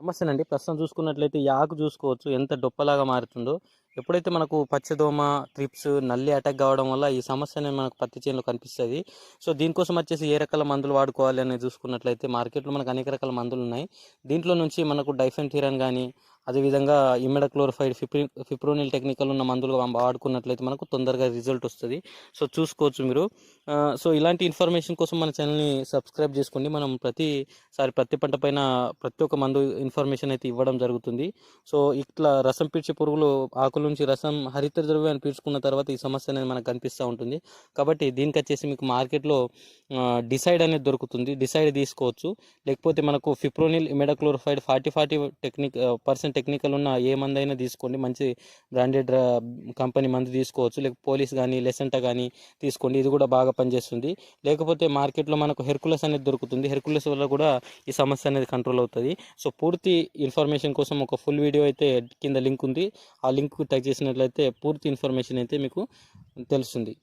సమస్యనండి ప్రస్తుతం చూసుకున్నట్లయితే ఈ ఆకు చూసుకోవచ్చు. ఎంత డొప్పలాగా మారుతుందో. ఎప్పుడైతే మనకు పచ్చదోమ ట్రిప్స్ నల్లి అటాక్ కావడం వల్ల ఈ సమస్య అనేది మనకు పత్తి చేనులో కనిపిస్తుంది. సో దీనికోసం వచ్చేసి ఏ రకాల మందులు వాడుకోవాలి అనేది చూసుకున్నట్లయితే మార్కెట్లో మనకు అనేక రకాల మందులు ఉన్నాయి. దీంట్లో నుంచి మనకు డైఫెన్థిరాన్ కానీ అదేవిధంగా ఇమెడక్లోరిఫైడ్ ఫిప్రి ఫిప్రోనిల్ టెక్నికల్ ఉన్న మందులు వాడుకున్నట్లయితే మనకు తొందరగా రిజల్ట్ వస్తుంది. సో చూసుకోవచ్చు మీరు. సో ఇలాంటి ఇన్ఫర్మేషన్ కోసం మన ఛానల్ని సబ్స్క్రైబ్ చేసుకోండి. మనం ప్రతిసారి ప్రతి పంట పైన ప్రతి ఒక్క మందు ఇన్ఫర్మేషన్ అయితే ఇవ్వడం జరుగుతుంది. సో ఇట్లా రసం పీడ్చే పురుగులు ఆకుల నుంచి రసం హరిత ద్రవ్యాన్ని పీడ్చుకున్న తర్వాత ఈ సమస్య అనేది మనకు కనిపిస్తూ ఉంటుంది. కాబట్టి దీనికి వచ్చేసి మీకు మార్కెట్లో డిసైడ్ అనేది దొరుకుతుంది. డిసైడ్ తీసుకోవచ్చు. లేకపోతే మనకు fipronil imidacloprid forty forty technique percent technical ఉన్న ఏ మందు అయినా తీసుకోండి. మంచి బ్రాండెడ్ కంపెనీ uh, మందు తీసుకోవచ్చు. లేక పోలీస్ కానీ లెసెంట కానీ తీసుకోండి. ఇది కూడా బాగా పనిచేస్తుంది. లేకపోతే మార్కెట్లో మనకు హెర్కులస్ అనేది దొరుకుతుంది. హెర్కులస్ వల్ల కూడా ఈ సమస్య అనేది కంట్రోల్ అవుతుంది. సో పూర్తి ఇన్ఫర్మేషన్ కోసం ఒక ఫుల్ వీడియో అయితే కింద లింక్ ఉంది. ఆ లింక్ టచ్ చేసినట్లయితే పూర్తి ఇన్ఫర్మేషన్ అయితే మీకు తెలుస్తుంది.